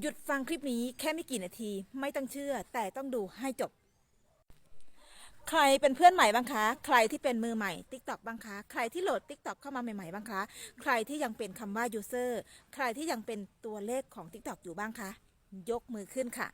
หยุดฟังคลิปนี้แค่ไม่กี่นาทีไม่ต้องเชื่อแต่ต้องดูให้จบ ใครเป็นเพื่อนใหม่บ้างคะ ใครที่เป็นมือใหม่ TikTok บ้างคะ ใครที่โหลด TikTok เข้ามาใหม่ๆบ้างคะ ใครที่ยังเป็นคำว่า user ใครที่ยังเป็นตัวเลขของ TikTok อยู่บ้างคะ ยกมือขึ้นค่ะ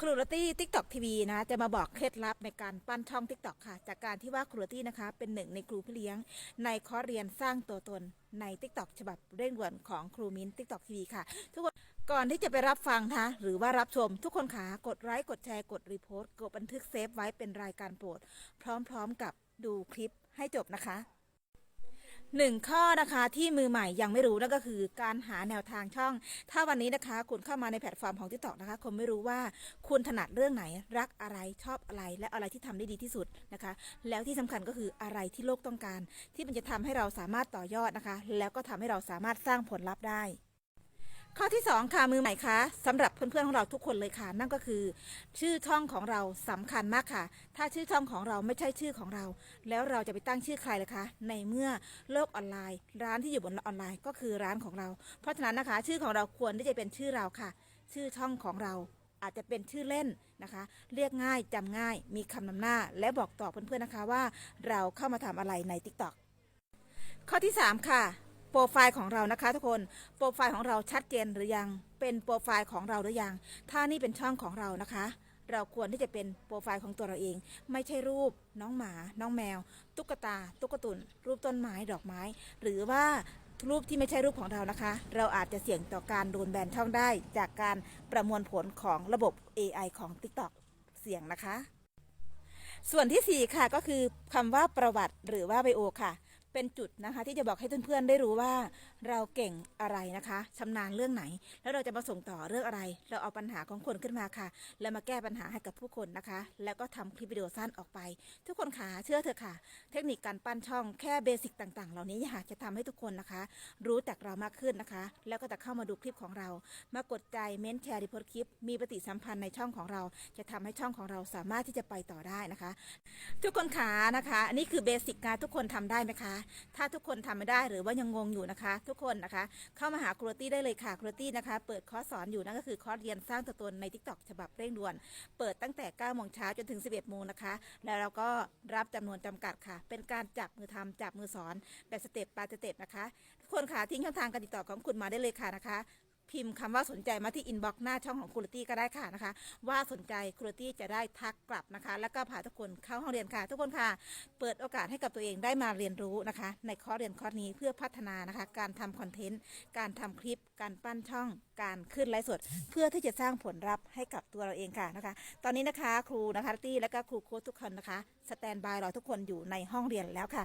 ครูรตี้ทิกตอกทีวีนะจะมาบอกเคล็ดลับในการปั้นช่อง TikTok ค่ะ จากการที่ว่าครูรตี้นะคะเป็นหนึ่งในครูพี่เลี้ยง ในคอร์สเรียนสร้างตัวตนใน TikTok ฉบับเร่งด่วนของครูมิ้น TikTok ทีวีค่ะ ทุกคนก่อนที่จะไปรับฟังนะคะหรือว่ารับชมทุกคนขากดไลค์กดแชร์กดรีโพสต์กดบันทึกเซฟไว้เป็นรายการโปรด พร้อมๆกับดูคลิปให้จบนะคะ หนึ่งข้อนะคะที่มือใหม่ยังไม่รู้นั่นก็คือการหาแนวทางช่อง ถ้าวันนี้นะคะ คุณเข้ามาในแพลตฟอร์มของทิกตอกนะคะคุณไม่รู้ว่าคุณถนัดเรื่องไหน รักอะไรชอบอะไร และอะไรที่ทำได้ดีที่สุดนะคะ แล้วที่สำคัญก็คืออะไรที่โลกต้องการ ที่มันจะทำให้เราสามารถต่อยอดนะคะ แล้วก็ทำให้เราสามารถสร้างผลลัพธ์ได้ ข้อที่ 2 ค่ะมือใหม่คะสำหรับเพื่อนๆของเราทุกคนเลยค่ะ นั่นก็คือ ชื่อช่องของเราสำคัญมากค่ะ ถ้าชื่อช่องของเราไม่ใช่ชื่อของเรา แล้วเราจะไปตั้งชื่อใครล่ะคะ ในเมื่อโลกออนไลน์ ร้านที่อยู่บนออนไลน์ก็คือร้านของเรา เพราะฉะนั้นนะคะ ชื่อของเราควรที่จะเป็นชื่อเราค่ะ ชื่อช่องของเราอาจจะเป็นชื่อเล่นนะคะ เรียกง่ายจำง่าย มีคำนำหน้า และบอกต่อเพื่อนๆนะคะว่า เราเข้ามาทำอะไรใน TikTok ข้อที่ 3 ค่ะ โปรไฟล์ของเรานะคะทุกคน โปรไฟล์ของเราชัดเจนหรือยัง เป็นโปรไฟล์ของเราหรือยัง ถ้านี่เป็นช่องของเรานะคะ เราควรที่จะเป็นโปรไฟล์ของตัวเราเอง ไม่ใช่รูปน้องหมา น้องแมว ตุ๊กตา ตุ๊กตุน รูปต้นไม้ ดอกไม้ หรือว่ารูปที่ไม่ใช่รูปของเรานะคะ เราอาจจะเสี่ยงต่อการโดนแบนช่องได้ จากการประมวลผลของระบบ AI ของ TikTok เสี่ยงนะคะ ส่วนทีสี่4 ค่ะก็คือคำว่าประวัติหรือว่าไบโอค่ะ เป็นจุดนะคะ ที่จะบอกให้เพื่อนๆได้รู้ว่า เราเก่งอะไรนะคะชำนาญเรื่องไหน แล้วเราจะมาส่งต่อเรื่องอะไร เราเอาปัญหาของคนขึ้นมาค่ะ แล้วมาแก้ปัญหาให้กับผู้คนนะคะ แล้วก็ทำคลิปวิดีโอสั้นออกไป ทุกคนค่ะเชื่อเถอะค่ะ เทคนิคการปั้นช่องแค่เบสิกต่าง ๆ เหล่านี้ค่ะจะทำให้ทุกคนนะคะ รู้จักเรามากขึ้นนะคะ แล้วก็จะเข้ามาดูคลิปของเรา มากดใจเม้นแชร์รีโพสต์คลิป มีปฏิสัมพันธ์ในช่องของเรา จะทำให้ช่องของเราสามารถที่จะไปต่อได้นะคะ ทุกคนขานะคะ อันนี้คือเบสิกนะทุกคนทำได้ไหมคะถ้าทุกคนทำไม่ได้หรือว่ายังงงอยู่นะคะ ทุกคนนะคะ เข้ามาหาครูตี้ได้เลยค่ะครูตี้นะคะ เปิดคอร์สสอนอยู่นั่นก็คือคอร์สเรียนสร้างตัวตนใน TikTok ฉบับเร่งด่วน เปิดตั้งแต่9โมงเช้าจนถึง 11โมงนะคะ แล้วเราก็รับจำนวนจำกัดค่ะ เป็นการจับมือทำจับมือสอนแบบสเต็ปปาสเต็ปนะคะทุกคนค่ะทิ้งช่องทางการติดต่อของคุณมาได้เลยค่ะนะคะ พิมพ์คำว่าสนใจมาที่อินบ็อกซ์หน้าช่องของคุณตี้ก็ได้ค่ะนะคะ ว่าสนใจคุณตี้จะได้ทักกลับนะคะ แล้วก็พาทุกคนเข้าห้องเรียนค่ะ ทุกคนค่ะ เปิดโอกาสให้กับตัวเองได้มาเรียนรู้นะคะ ในคอร์สเรียนคอร์สนี้เพื่อพัฒนานะคะ การทำคอนเทนต์ การทำคลิป การปั้นช่อง การขึ้นไลฟ์สด เพื่อที่จะสร้างผลลัพธ์ให้กับตัวเราเองค่ะนะคะ ตอนนี้นะคะครูนะคะตี้และก็ครูโค้ชทุกคนนะคะสแตนบายรอทุกคนอยู่ในห้องเรียนแล้วค่ะ